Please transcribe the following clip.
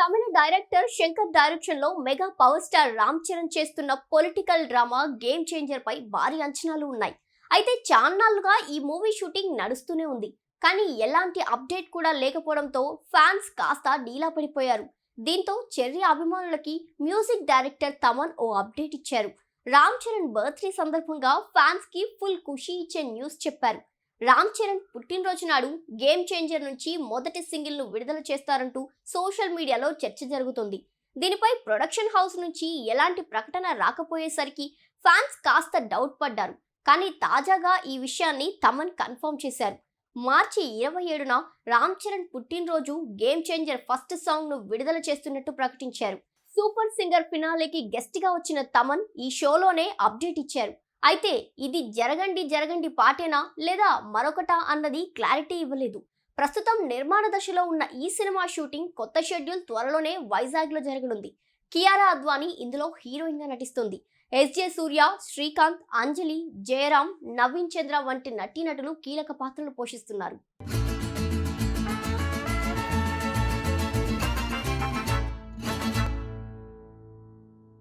తమిళ director Shankar డైరెక్షన్లో mega power star Ram Charan చేస్తున్న political drama game changer పై భారీ అంచనాలు ఉన్నాయి. అయితే చాన్నాళ్ళుగా ఈ మూవీ షూటింగ్ నడుస్తూనే ఉంది. కానీ ఎలాంటి అప్డేట్ కూడా లేకపోవడంతో ఫ్యాన్స్ కాస్త డీలా పడిపోయారు. దీంతో చెర్రీ అభిమానులకి మ్యూజిక్ డైరెక్టర్ తమన్ ఓ అప్డేట్ ఇచ్చారు. రామ్ చరణ్ బర్త్డే సందర్భంగా ఫ్యాన్స్కి ఫుల్ ఖుషి ఇచ్చే న్యూస్ చెప్పారు. రామ్ చరణ్ పుట్టినరోజు నాడు గేమ్ చేంజర్ నుంచి మొదటి సింగిల్ను విడుదల చేస్తారంటూ సోషల్ మీడియాలో చర్చ జరుగుతుంది. దీనిపై ప్రొడక్షన్ హౌస్ నుంచి ఎలాంటి ప్రకటన రాకపోయేసరికి ఫ్యాన్స్ కాస్త డౌట్ పడ్డారు. కానీ తాజాగా ఈ విషయాన్ని తమన్ కన్ఫర్మ్ చేశారు. మార్చి ఇరవై ఏడున రామ్ చరణ్ పుట్టినరోజు గేమ్ చేంజర్ ఫస్ట్ సాంగ్ను విడుదల చేస్తున్నట్టు ప్రకటించారు. సూపర్ సింగర్ ఫినాలేకి గెస్ట్గా వచ్చిన తమన్ ఈ షోలోనే అప్డేట్ ఇచ్చారు. అయితే ఇది జరగండి జరగండి పాటేనా లేదా మరొకటా అన్నది క్లారిటీ ఇవ్వలేదు. ప్రస్తుతం నిర్మాణ దశలో ఉన్న ఈ సినిమా షూటింగ్ కొత్త షెడ్యూల్ త్వరలోనే వైజాగ్లో జరగనుంది. కియారా అద్వానీ ఇందులో హీరోయిన్గా నటిస్తుంది. ఎస్జే సూర్య శ్రీకాంత్ అంజలి జయరాం నవీన్ చంద్ర వంటి నటీనటులు కీలక పాత్రలు పోషిస్తున్నారు.